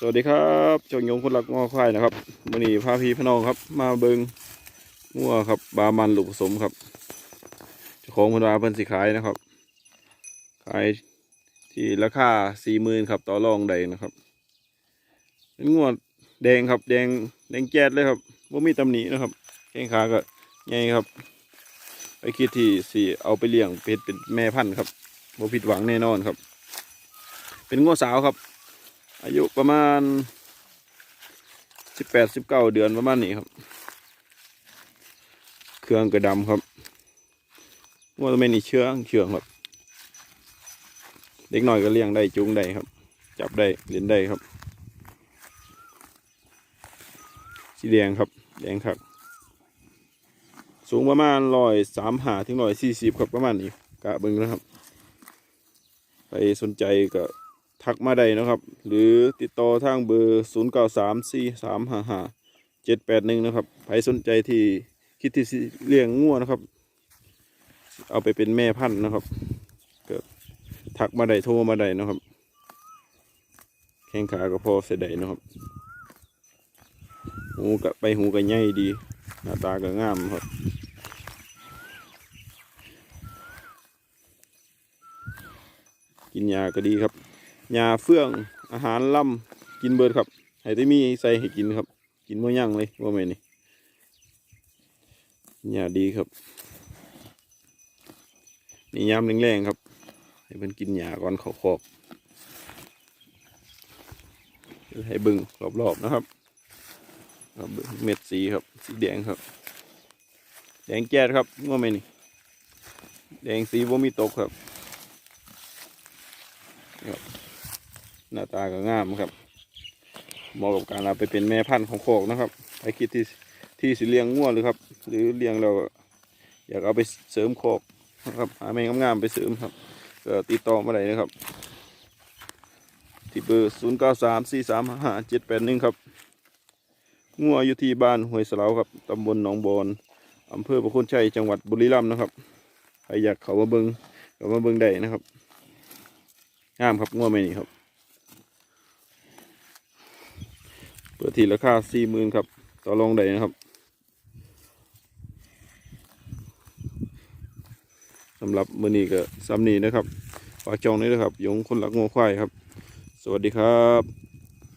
สวัสดีครับจงยงคนรักงอควายนะครับวันนี้พาพี่พี่น้องครับ มาเบิงงัวครับ บามันหลูกผสมครับเจ้าของเพนวาเพิ่นสิขายนะครับ ขายที่ราคาสี่หมื่นครับต่อรองใดนะครับ เป็นงัวแดงครับ แดงแดงแจ๊ดเลยครับว่ามีตำหนินะครับแข้งขาก็ใหญ่ครับ ไปคิดที่สี่เอาไปเลี้ยงเป็นเป็นแม่พันธุ์ครับบ่ผิดหวังแน่นอนครับ เป็นงัวสาวครับ อายุประมาณสิบแปดสิบเก้าเดือนประมาณนี้ครับ เครื่องกระดำครับว่าจะเป็นอีเชื่องเชื่องครับ เด็กหน่อยก็เลี้ยงได้จูงได้ครับ จับได้เล่นได้ครับ สีแดงครับ แดงครับ สูงประมาณร้อยสามหาถึงร้อยสี่สิบครับประมาณนี้กะเบิ้งนะครับ ไปสนใจก็ ทักมาได้นะครับ หรือติดต่อทางเบอร์ 0 9 3 4 3 5 5 7 8 1 นะครับใครสนใจที่คิดที่เลี้ยงงัวนะครับ เอาไปเป็นแม่พันธุ์นะครับก็ทักมาได้โทรมาได้นะครับ แข้งขาก็พอเสยดายนะครับ หูกับไปหูกับใหญ่ดี หน้าตาก็งามครับกินยาก็ดีครับ ยาเฟื่องอาหารล่ำกินเบิดครับให้ได้มีใส่ให้กินครับ กินมื่ยั่งเลยว่าแม่นี่ยาดีครับนี่ยามแรงๆครับ ให้เพิ่นกินหยาก่อนขาคอกให้บึงรอบๆนะครับครับเบิ่งเม็ดสีครับสีแดงครับ แดงแจ๊ดครับว่าแม่นี่แดงสีบ่มีตกครับ หน้าตาก็งามครับเหมาะกับการเอาไปเป็นแม่พันธุ์ของโคกนะครับไปคิดที่ที่สิเลี้ยงง่วหรือครับ หรือเลี้ยงเราอยากเอาไปเสริมโคกนะครับหาแม่งามๆไปเสริมครับก็ติดต่อมาได้นะครับ ที่เบอร์ศูนย์เก้าสามสี่สามห้าเจ็ดแปดหนึ่งครับงัวอยู่ที่บ้านห้วยสลาครับตำบลหนองบอนอำเภอประโคนชัยจังหวัดบุรีรัมย์นะครับใครอยากเขามาเบิงก็มาเบิงได้นะครับงามครับงัวไม่นี่ครับ เปิดที่ราคาสี่หมื่นครับ ต่อรองได้นะครับสำหรับมือนี้ก็ซ้ำนี้นะครับฝากจองนี้นะครับ ยงคนหลักงัวควายครับ สวัสดีครับ